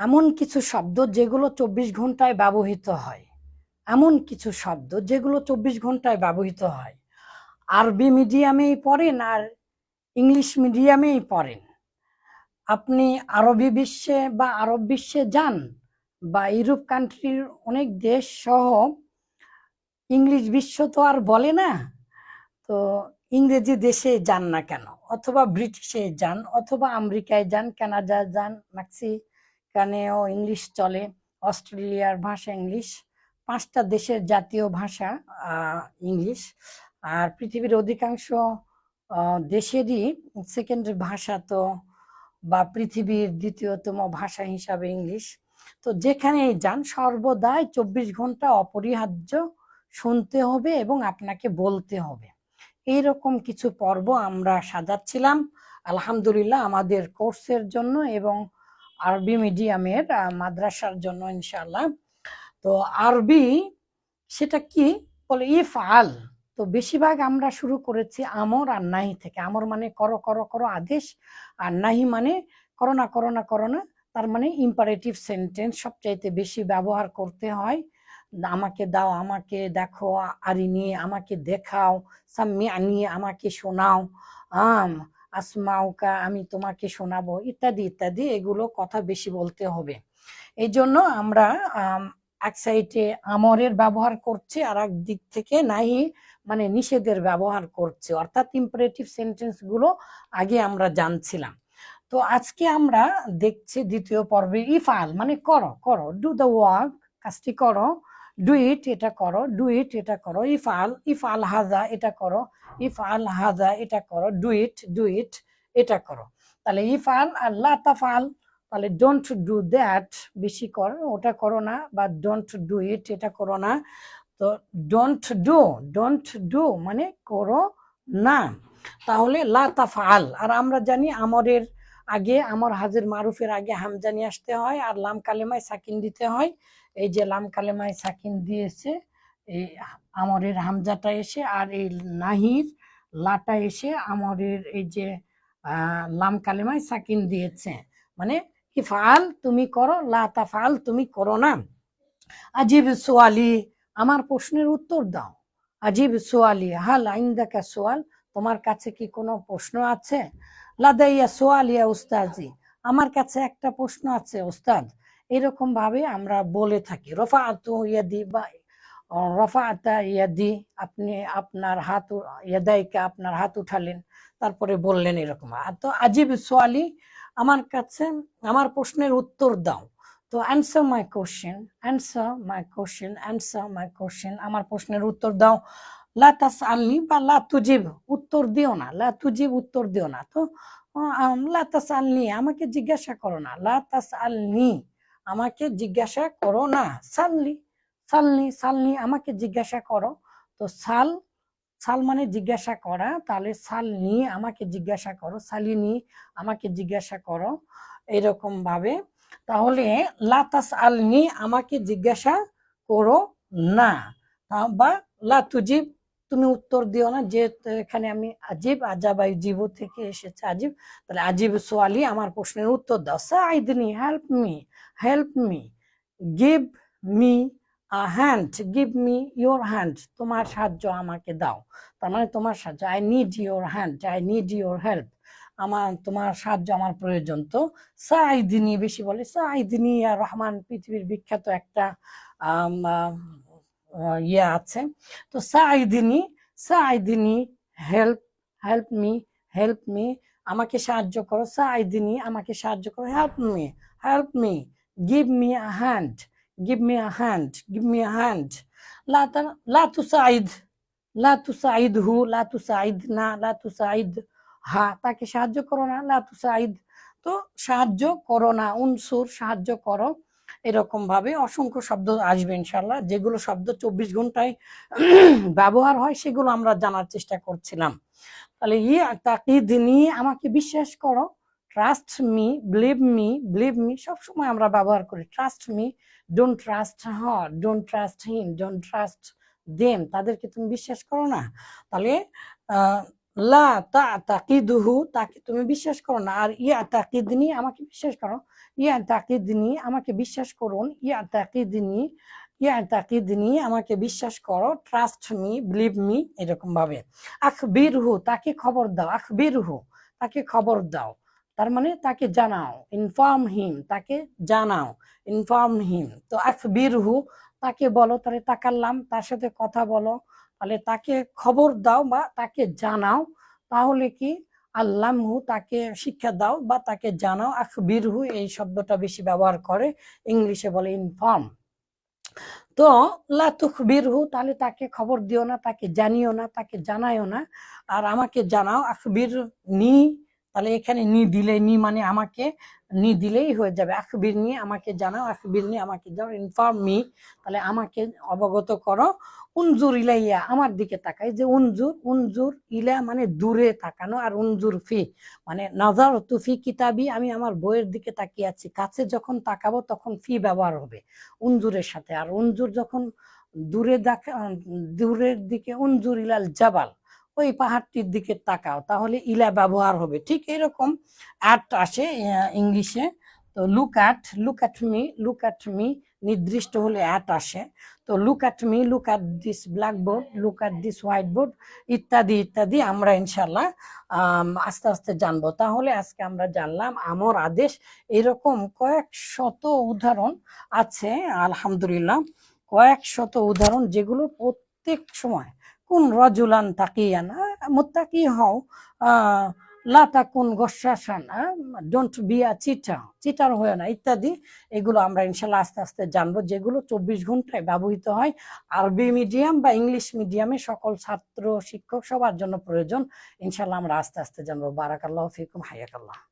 এমন কিছু শব্দ যেগুলো চব্বিশ ঘন্টায় ব্যবহৃত হয়। এমন কিছু শব্দ যেগুলো চব্বিশ ঘন্টায় ব্যবহৃত হয়। আরবি মিডিয়ামেই পড়েন আর ইংলিশ মিডিয়ামেই পড়েন। আপনি আরবি বিশ্বে বা আরব বিশ্বে যান বা ইউরোপ কান্ট্রির অনেক দেশ সহ ইংলিশ বিশ্ব তো আর বলে না, তো ইংরেজি দেশে যান না কেন? অথবা ব্রিটিশে যান, অথবা আমেরিকায় যান কানাডা যান মেক্সিকানেও ইংলিশ চলে, অস্ট্রেলিয়ার ভাষা ইংলিশ, পাঁচটা দেশের জাতীয় ভাষা ইংলিশ। আর পৃথিবীর অধিকাংশ দেশেরই সেকেন্ড ভাষা তো, বা পৃথিবীর দ্বিতীয়তম ভাষা হিসাবে ইংলিশ। তো যেখানেই যান, সর্বদাই চব্বিশ ঘণ্টা অপরিহার্য শুনতে হবে এবং আপনাকে বলতে হবে। এইরকম কিছু পর্ব আমরা সাজাচ্ছিলাম। আলহামদুলিল্লাহ আমাদের কোর্সের জন্য এবং আরবি মিডিয়ামের মাদ্রাসার জন্য ইনশাল্লাহ তো আরবি সেটা কি? বলে ইফ আল তো বেশিরভাগ আমরা শুরু করেছি আমর আর নাহি থেকে। আমর মানে করো করো করো আদেশ আর নাহি মানে করোনা করোনা করো না করো না। তার মানে ইম্পারেটিভ সেন্টেন্স সবচাইতে বেশি ব্যবহার করতে হয়। আমাকে দাও, আমাকে দেখো, আরিনি, আমাকে দেখাও সাম্মি আনি আমাকে শোনাও। আম আসমাউকা আমি তোমাকে শোনাবো, ইত্যাদি ইত্যাদি, এগুলো কথা বেশি বলতে হবে। এই জন্য আমরা এক সাইডে আমরের ব্যবহার করছি, আর এক দিক থেকে নাই মানে নিষেধের ব্যবহার করছে। অর্থাৎ ইম্পারেটিভ সেন্টেন্সগুলো আগে আমরা জানছিলাম। তো আজকে আমরা দেখছি দ্বিতীয় পর্বে ইফাল মানে করো করো ডু দ্য ওয়ার্ক কাজটি করো ডু ইট এটা করো। ডু ইট এটা করো। ইফাল ইফাল হাজা এটা করো। ইফ আল হাজা এটা করো। ডু ইট ডু ইট এটা করো। তাহলে ইফাল আর লা তাফাল তাহলে ডোন্ট ডু দ্যাট বেশি কর। ওটা করো না বা ডোন্ট ডু ইট এটা করো না। তো ডোন্ট ডু ডোন্ট ডু মানে করো না। তাহলে লা তাফাল আর আমরা জানি আমরের আগে, আমার হাজির মারুফের আগে হামজা নিয়ে আসতে হয়, আর লাম কালেমায় সাকিন দিতে হয়। এই যে লাম কালেমায় সাকিন দিয়েছে, এই আমরের হামজাটা এসে আর এই নাহির লাটা এসে আমরের এই যে লাম কালেমায় সাকিন দিয়েছে। মানে কি ফাল তুমি করো, লা ফাল তুমি করো না। আজিব সোয়ালি, আমার প্রশ্নের উত্তর দাও। আজিব সোয়ালি, হাল আইন্দাকা সোয়াল, তোমার কাছে কি কোনো প্রশ্ন আছে? লাদাইয়া সোয়ালিয়া উস্তাজি, আমার কাছে একটা প্রশ্ন আছে, উস্তাদ। এরকম ভাবে আমরা বলে থাকি। রফা আতু ইয়াদি বা রফা আতা ইয়াদি আপনি আপনার হাত ইয়াদাইকে আপনার হাত উঠালেন তারপরে বললেন এরকম। তো আজিব সোয়ালি আমার কাছে আমার প্রশ্নের উত্তর দাও। তো answer my question answer my question answer my question আমার প্রশ্নের উত্তর দাও। লা তাস বা লা তুজিব উত্তর দিও না। লা তুজিব উত্তর দিও না। তো আহ, আম, লা তাস আলনি আমাকে জিজ্ঞাসা করো না। লা তাস আলনি আমাকে জিজ্ঞাসা করো না। সালনি সালনি সালনি আমাকে জিজ্ঞাসা করো। তো সাল সাল মানে জিজ্ঞাসা করা। তাহলে সাল নিয়ে আমাকে জিজ্ঞাসা করো। সালিনি আমাকে জিজ্ঞাসা করো এরকম ভাবে। তাহলে লাতাস আলনি আমাকে জিজ্ঞাসা করো না। বা লাতুজিব তুমি উত্তর দিও না। যে এখানে আমি আজিব, আজাবাই জীব থেকে এসেছে আজিব, তাহলে আজিব সোয়ালি আমার প্রশ্নের উত্তর দাও। Saidini help me help me give me hand give me your hand তোমার সাহায্য আমাকে দাও। তার মানে তোমার সাহায্য I need your hand I need your help আমার, তোমার সাহায্য আমার প্রয়োজন। তো সাইদিনী বেশি বলে সাইদিনী আর রহমান পৃথিবীর বিখ্যাত একটা ইয়ে আছে। তো Saidini Saidini help help me help me আমাকে সাহায্য করো। সাইদিনী আমাকে সাহায্য করো। Help me help me hand give me a hand give me a hand লা তা- লা তুসাইদ লা তুসাইদ হু লা তুসাইদ না লা তুসাইদ হা তাকে সাহায্য করো না, লা তুসাইদ তো সাহায্য করো না, উনসুর সাহায্য করো। এরকম ভাবে অসংখ্য শব্দ আসবে ইনশাল্লাহ যেগুলো শব্দ চব্বিশ ঘন্টায় ব্যবহার হয়, সেগুলো আমরা জানার চেষ্টা করছিলাম। তাহলে ইয়ে তাকিদ নিয়ে আমাকে বিশ্বাস করো। Trust me believe me believe me সবসময় আমরা ব্যবহার করি। Trust me don't trust her don't trust him don't trust them তাদেরকে তুমি বিশ্বাস করো না? তাহলে লা তা তাকিদুহু তাকে তুমি বিশ্বাস করো না। আর ইয়া তাকিদনি আমাকে বিশ্বাস করো। ইয়া তাকিদিনী আমাকে বিশ্বাস করুন। ইয়া তাকিদিনী ইয়া তাকিদিনী আমাকে বিশ্বাস করো। ট্রাস্ট মি বিলিভ মি এরকম ভাবে আখবির হু তাকে খবর দাও। আখবির হু তাকে খবর দাও। তার মানে তাকে জানাও ইনফর্ম হিম তাকে জানাও ইনফর্ম হিম তো আখবির হু তাকে বলো, তাহলে তাকাল্লাম, তার সাথে কথা বলো, তাহলে তাকে খবর দাও বা তাকে জানাও, তাহলে কি আল্লামহু তাকে শিক্ষা দাও বা তাকে জানাও আখবিরহু এই শব্দটা বেশি ব্যবহার করে, ইংলিশে বলে ইনফর্ম তো লা তুখবিরহু, তাহলে তাকে খবর দিও না, তাকে জানিও না, তাকে জানাইও না, আর আমাকে জানাও আখবির নি তাহলে এখানে নি দিলে, নি মানে আমাকে, নি দিলেই হয়ে যাবে। আখবির নি আমাকে জানাও, আখবির নি আমাকে যাও ইনফর্ম মি তাহলে আমাকে অবগত করো। উনজুর ইলাইয়া, আমার দিকে তাকাই যে উনজুর উনজুর ইলা মানে দূরে তাকানো আর উনজুর ফি মানে নাজার তুফি কিতাবি, আমি আমার বইয়ের দিকে তাকিয়ে আছি। কাছে যখন তাকাবো তখন ফি ব্যবহার হবে উনজুরের সাথে। আর উনজুর যখন দূরে দেখা, দূরের দিকে উনজুর ইলাল জাবাল ওই পাহাড়টির দিকে তাকাও, তাহলে ইলা ব্যবহার হবে। ঠিক এরকম অ্যাট আসে ইংলিশে। তো look at look at me look at me নির্দিষ্ট হলে অ্যাট আসে। তো look at me look at this blackboard look at this whiteboard ইত্যাদি ইত্যাদি আমরা ইনশাল্লাহ আস্তে আস্তে জানব। তাহলে আজকে আমরা জানলাম আমর আদেশ। এরকম কয়েক শত উদাহরণ আছে, আলহামদুলিল্লাহ। কয়েক শত উদাহরণ যেগুলো প্রত্যেক সময় কোন রজুলান তাকিয়ান মোত্তাকি হও, আহ, লা তাকুন don't be a cheater cheater হয় না, ইত্যাদি, এগুলো আমরা ইনশাল্লাহ আস্তে আস্তে জানব, যেগুলো চব্বিশ ঘন্টায় ব্যবহৃত হয়। আরবি মিডিয়াম বা ইংলিশ মিডিয়ামে সকল ছাত্র, শিক্ষক সবার জন্য প্রয়োজন, ইনশাল্লাহ আমরা আস্তে আস্তে জানব। বারাকাল্লাহ ফিকুম, হায়াকাল্লাহ।